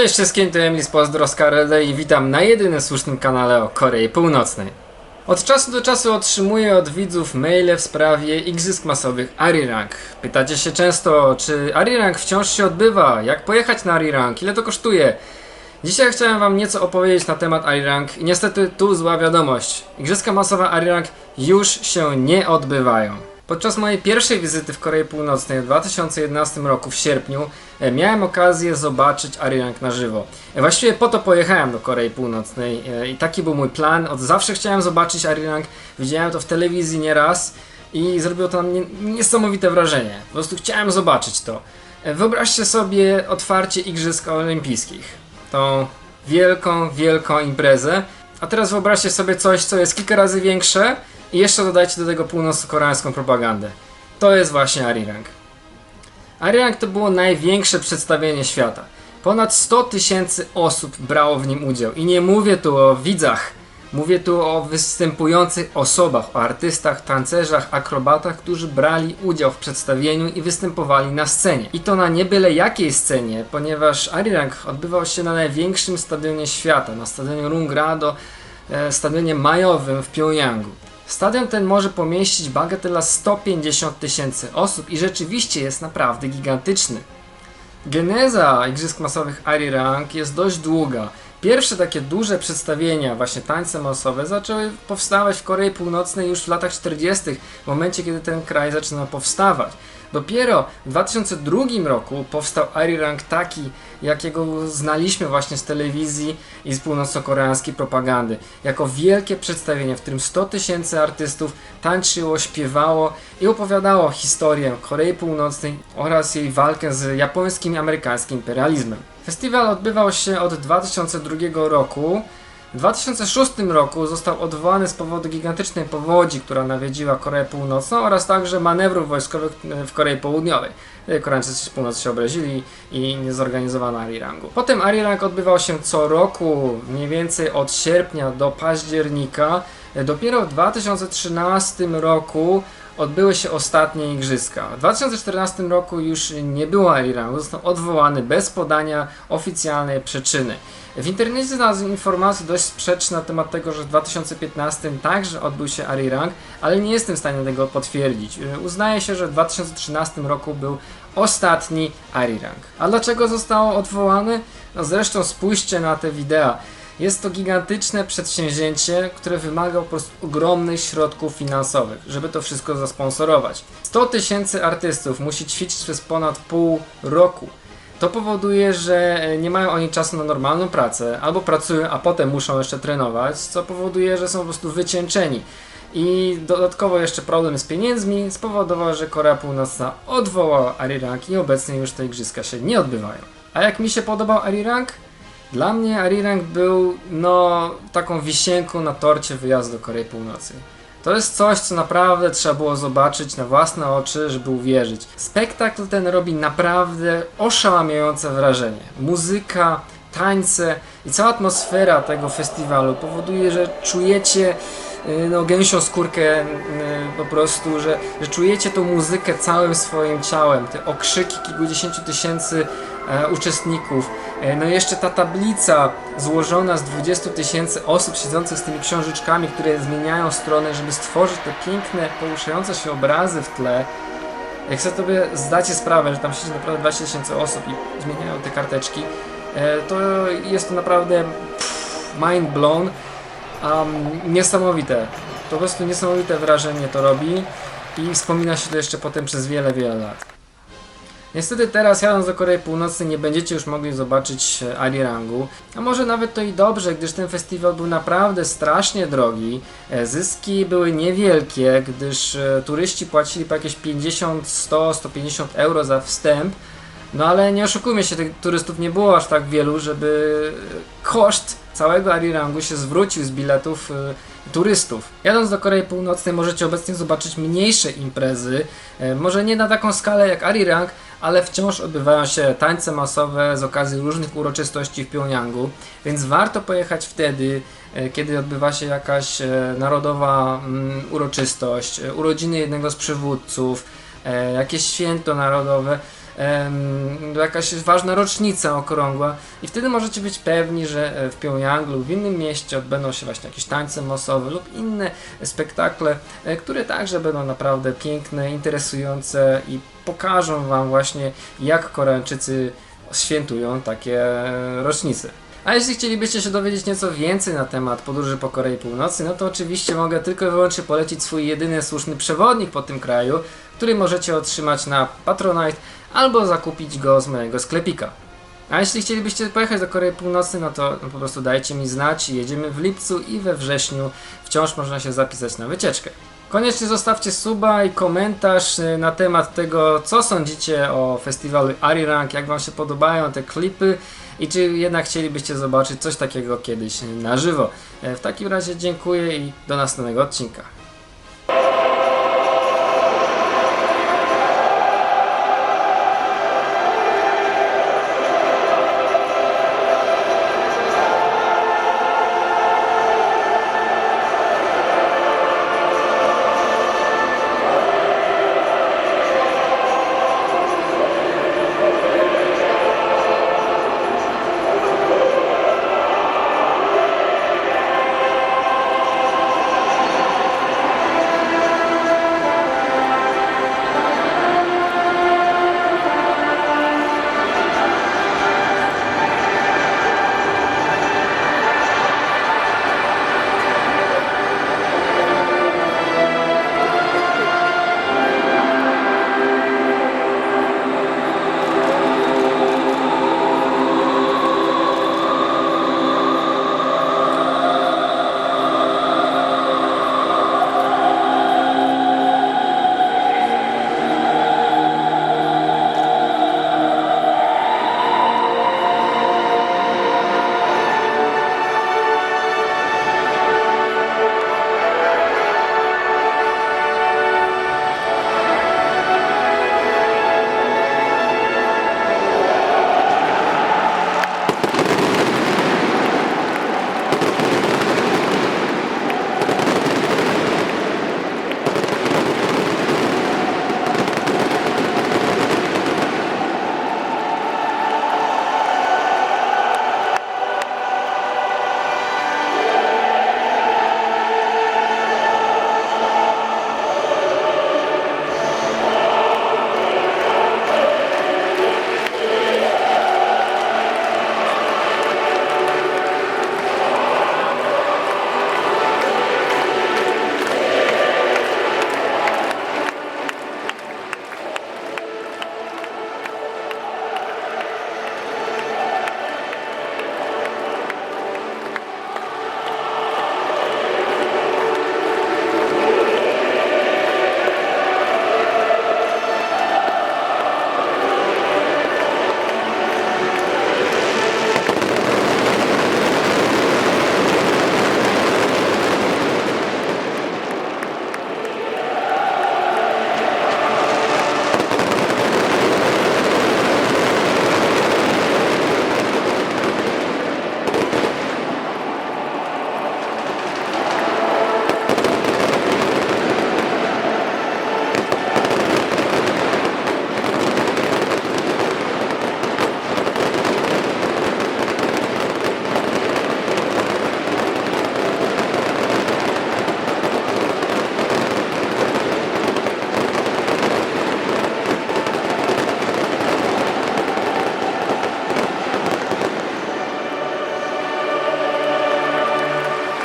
Cześć wszystkim, to Emil z Pozdro z KRD i witam na jedynym słusznym kanale o Korei Północnej. Od czasu do czasu otrzymuję od widzów maile w sprawie igrzysk masowych Arirang. Pytacie się często, czy Arirang wciąż się odbywa, jak pojechać na Arirang, ile to kosztuje. Dzisiaj chciałem wam nieco opowiedzieć na temat Arirang i niestety tu zła wiadomość. Igrzyska masowe Arirang już się nie odbywają. Podczas mojej pierwszej wizyty w Korei Północnej w 2011 roku w sierpniu e, miałem okazję zobaczyć Arirang na żywo. E, Właściwie po to pojechałem do Korei Północnej e, i taki był mój plan. Od zawsze chciałem zobaczyć Arirang, widziałem to w telewizji nieraz i zrobiło to na mnie niesamowite wrażenie. Po prostu chciałem zobaczyć to. Wyobraźcie sobie otwarcie Igrzysk Olimpijskich. Tą wielką, wielką imprezę. A teraz wyobraźcie sobie coś, co jest kilka razy większe i jeszcze dodajcie do tego północno-koreańską propagandę. To jest właśnie Arirang. Arirang to było największe przedstawienie świata. Ponad 100 tysięcy osób brało w nim udział. I nie mówię tu o widzach. Mówię tu o występujących osobach, o artystach, tancerzach, akrobatach, którzy brali udział w przedstawieniu i występowali na scenie. I to na nie byle jakiej scenie, ponieważ Arirang odbywał się na największym stadionie świata, na stadionie Rungrado, e, stadionie majowym w Pjongjangu. Stadion ten może pomieścić bagatela 150 tysięcy osób i rzeczywiście jest naprawdę gigantyczny. Geneza Igrzysk Masowych Arirang jest dość długa. Pierwsze takie duże przedstawienia, właśnie tańce masowe, zaczęły powstawać w Korei Północnej już w latach 40., w momencie kiedy ten kraj zaczynał powstawać. Dopiero w 2002 roku powstał Arirang taki, jakiego znaliśmy właśnie z telewizji i z północno-koreańskiej propagandy. Jako wielkie przedstawienie, w którym 100 tysięcy artystów tańczyło, śpiewało i opowiadało historię Korei Północnej oraz jej walkę z japońskim i amerykańskim imperializmem. Festiwal odbywał się od 2002 roku. W 2006 roku został odwołany z powodu gigantycznej powodzi, która nawiedziła Koreę Północną oraz także manewrów wojskowych e, w Korei Południowej. E, Koreańczycy z północy się obrazili i nie zorganizowano Arirangu. Potem Arirang odbywał się co roku, mniej więcej od sierpnia do października. E, Dopiero w 2013 roku odbyły się ostatnie igrzyska. W 2014 roku już nie było Arirangu, został odwołany bez podania oficjalnej przyczyny. W internecie znalazłem informacje dość sprzeczne na temat tego, że w 2015 także odbył się Arirang, ale nie jestem w stanie tego potwierdzić. Yy, Uznaje się, że w 2013 roku był ostatni Arirang. A dlaczego zostało odwołane? No zresztą spójrzcie na te wideo. Jest to gigantyczne przedsięwzięcie, które wymaga po prostu ogromnych środków finansowych, żeby to wszystko zasponsorować. 100 tysięcy artystów musi ćwiczyć przez ponad pół roku. To powoduje, że e, nie mają oni czasu na normalną pracę, albo pracują, a potem muszą jeszcze trenować, co powoduje, że są po prostu wycieńczeni. I dodatkowo jeszcze problem z pieniędzmi spowodował, że Korea Północna odwołała Arirang i obecnie już te igrzyska się nie odbywają. A jak mi się podobał Arirang? Dla mnie Arirang był no taką wisienką na torcie wyjazdu do Korei Północnej. To jest coś, co naprawdę trzeba było zobaczyć na własne oczy, żeby uwierzyć. Spektakl ten robi naprawdę oszałamiające wrażenie. Muzyka, tańce i cała atmosfera tego festiwalu powoduje, że czujecie y, no, gęsią skórkę y, po prostu, że, że czujecie tą muzykę całym swoim ciałem, te okrzyki kilkudziesięciu tysięcy uczestników. E, No i jeszcze ta tablica złożona z 20 tysięcy osób siedzących z tymi książeczkami, które zmieniają stronę, żeby stworzyć te piękne, poruszające się obrazy w tle. Jak sobie zdacie sprawę, że tam siedzi naprawdę 20 tysięcy osób i zmieniają te karteczki, e, to jest to naprawdę mind blown. Um, niesamowite. Po prostu niesamowite wrażenie to robi i wspomina się to jeszcze potem przez wiele, wiele lat. Niestety teraz jadąc do Korei Północnej nie będziecie już mogli zobaczyć e, Arirangu, a może nawet to i dobrze, gdyż ten festiwal był naprawdę strasznie drogi. E, Zyski były niewielkie, gdyż e, turyści płacili po jakieś 50, 100, 150 euro za wstęp. No ale nie oszukujmy się, tych turystów nie było aż tak wielu, żeby koszt całego Arirangu się zwrócił z biletów turystów. Jadąc do Korei Północnej możecie obecnie zobaczyć mniejsze imprezy, może nie na taką skalę jak Arirang, ale wciąż odbywają się tańce masowe z okazji różnych uroczystości w Pjongjangu, więc warto pojechać wtedy, e, kiedy odbywa się jakaś e, narodowa mm, uroczystość, e, urodziny jednego z przywódców, jakieś święto narodowe. Jakaś ważna rocznica okrągła i wtedy możecie być pewni, że e, w Pjongjangu lub w innym mieście odbędą się właśnie jakieś tańce masowe lub inne spektakle, e, które także będą naprawdę piękne, interesujące i pokażą Wam właśnie jak Koreańczycy świętują takie e, rocznice. A jeśli chcielibyście się dowiedzieć nieco więcej na temat podróży po Korei Północnej, no to oczywiście mogę tylko i wyłącznie polecić swój jedyny słuszny przewodnik po tym kraju, który możecie otrzymać na Patronite albo zakupić go z mojego sklepika. A jeśli chcielibyście pojechać do Korei Północnej, no to no po prostu dajcie mi znać. Jedziemy w lipcu i we wrześniu wciąż można się zapisać na wycieczkę. Koniecznie zostawcie suba i komentarz y, na temat tego, co sądzicie o festiwalu Arirang, jak Wam się podobają te klipy i czy jednak chcielibyście zobaczyć coś takiego kiedyś na żywo. E, W takim razie dziękuję i do następnego odcinka.